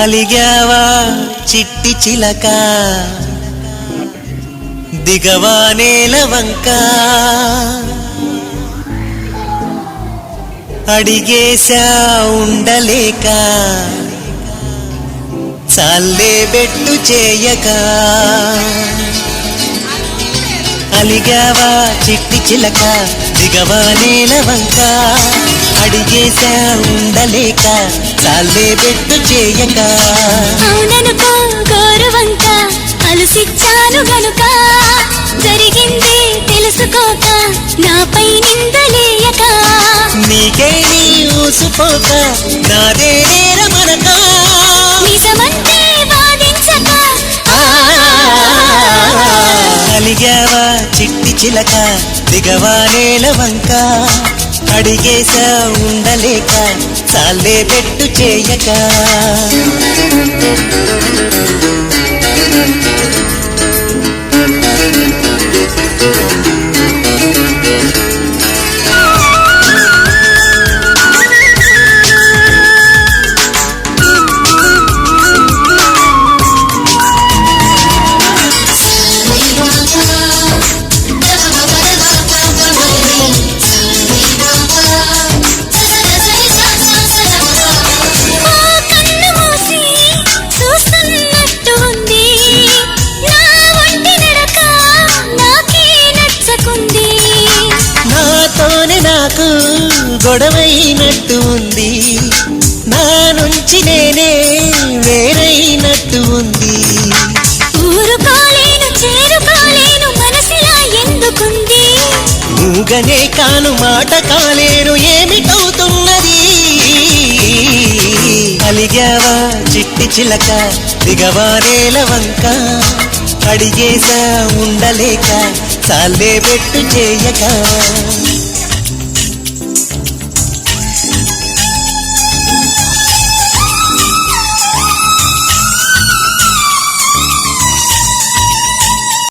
అలిగావా చిట్టి చిలక? దిగవా నేల వంక? అడిగేశా ఉండలేక? చాలే బెట్టు చేయక? అలిగావా చిట్టి చిలక? దిగవా నేల వంక? అడిగేశా ఉండలేక? చాలే బెట్టు చేయక. అవుననుకో గౌరవంక అలసిచ్చాను గనుక. జరిగింది తెలుసుకోక నాపై నిందలేయక నీకే నీ ఊసిపోక నాదే నేరమనక. నిజమంటే వాదించక. అలిగావా చిట్టి చిలక దిగవా నేల వంక. అడిగేశా ఉండలేక చాలే పెట్టు చేయక. నాకు గొడవైనట్టు ఉంది. నా నుంచి నేనే వేరైనట్టు ఉంది. ఊరుకోలేను చేరుకోలేను మనసిలా ఎందుకుంది? మూగనే కాను మాట కాలేను ఏమిటవుతున్నది అలిగావా చిట్టి చిలక దిగవా నేల వంక? అడిగేసా ఉండలేక చాలే బెట్టు చేయక?